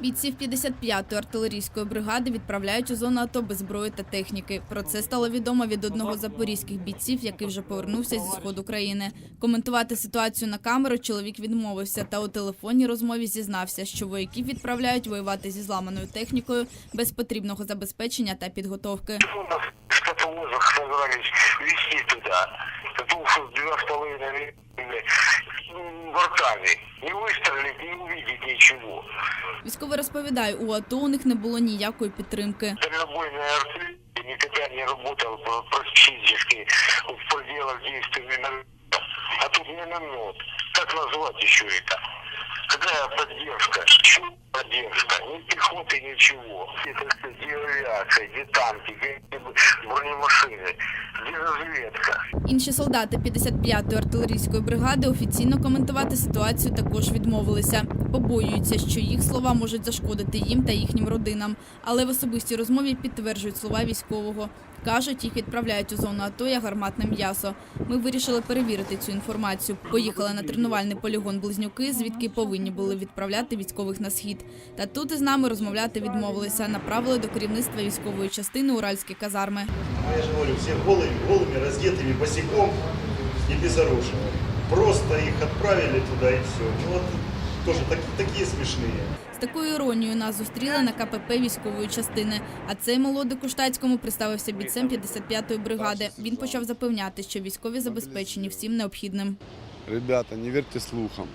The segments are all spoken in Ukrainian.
Бійців 55-ї артилерійської бригади відправляють у зону АТО без зброї та техніки. Про це стало відомо від одного з запорізьких бійців, який вже повернувся зі сходу країни. Коментувати ситуацію на камеру чоловік відмовився та у телефонній розмові зізнався, що вояків відправляють воювати зі зламаною технікою без потрібного забезпечення та підготовки. Вести туда. Это уж два половиной бортами. Не выстрелить, не увидеть ничего. Військовий розповідає, у АТО у них не було ніякої підтримки. Дальнобойная артиллерия никогда не работала практически в пределах действия миномета. А тут миномет. Как назвать еще это? Какая поддержка? Чё поддержка? Ни пехоты, ничего. Это всё где авиация, где танки, где бронемашины, где разведка. Інші солдати 55-ї артилерійської бригади офіційно коментувати ситуацію також відмовилися. Побоюються, що їх слова можуть зашкодити їм та їхнім родинам. Але в особистій розмові підтверджують слова військового. Кажуть, їх відправляють у зону АТО як гарматне м'ясо. Ми вирішили перевірити цю інформацію. Поїхали на тренувальний полігон Близнюки, звідки повинні були відправляти військових на схід. Та тут із нами розмовляти відмовилися. Направили до керівництва військової частини Уральські казарми. Ну, Я же говорю, все голыми, голыми, раздетыми, босиком и безоружными. Просто их отправили туда и все. Тоже так- такие смешные. З такою іронією нас зустріли на КПП військової частини. А цей молодик у штатському представився бійцем 55-ї бригади. Він почав запевняти, що військові забезпечені всім необхідним. Ребята, не верьте слухам.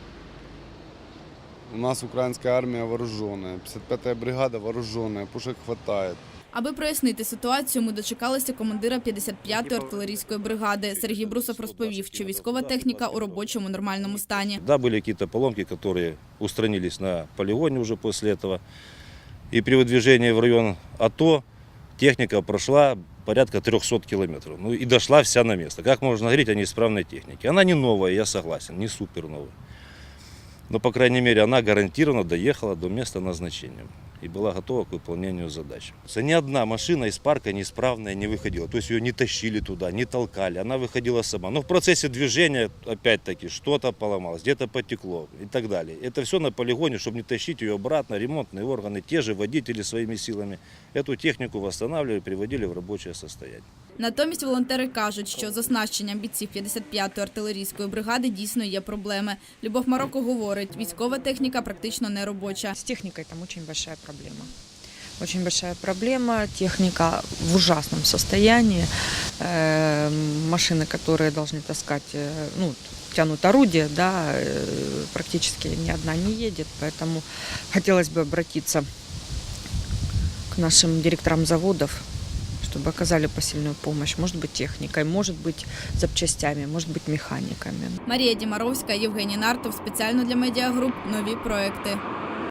У нас украинская армия вооруженная, 55-я бригада вооруженная, пушек хватает. Аби прояснити ситуацію, ми дочекалися командира 55-ї артилерійської бригади. Сергій Брусов розповів, що військова техніка у робочому нормальному стані. Да, были какие-то поломки, которые устранились на полигоне уже после этого. И при выдвижении в район АТО техника прошла порядка 300 километров. Ну и дошла вся на место. Как можно говорить о неисправной технике? Она не новая, я согласен, не супер новая. Но, по крайней мере, она гарантированно доехала до места назначения и была готова к выполнению задач. Ни одна машина из парка неисправная не выходила. То есть ее не тащили туда, не толкали, она выходила сама. Но в процессе движения, опять-таки, что-то поломалось, где-то потекло и так далее. Это все на полигоне, чтобы не тащить ее обратно, ремонтные органы, те же водители своими силами эту технику восстанавливали, приводили в рабочее состояние. Натомість волонтери кажуть, що з оснащенням бійців 55-ї артилерійської бригади дійсно є проблеми. Любов Марокко говорить, військова техніка практично не робоча. С техникой там очень большая проблема. Очень большая проблема. Техника в ужасном состоянии. Э, Машины, которые должны таскать, э, ну, тянут орудия, да, э, практически ни одна не едет. Поэтому хотелось бы обратиться к нашим директорам заводов, чтобы оказали посильную помощь. Может быть, техникой, может быть, запчастями, может быть, механиками. Марія Дімаровська, Євгеній Нартов спеціально для медіагруп нові проекти.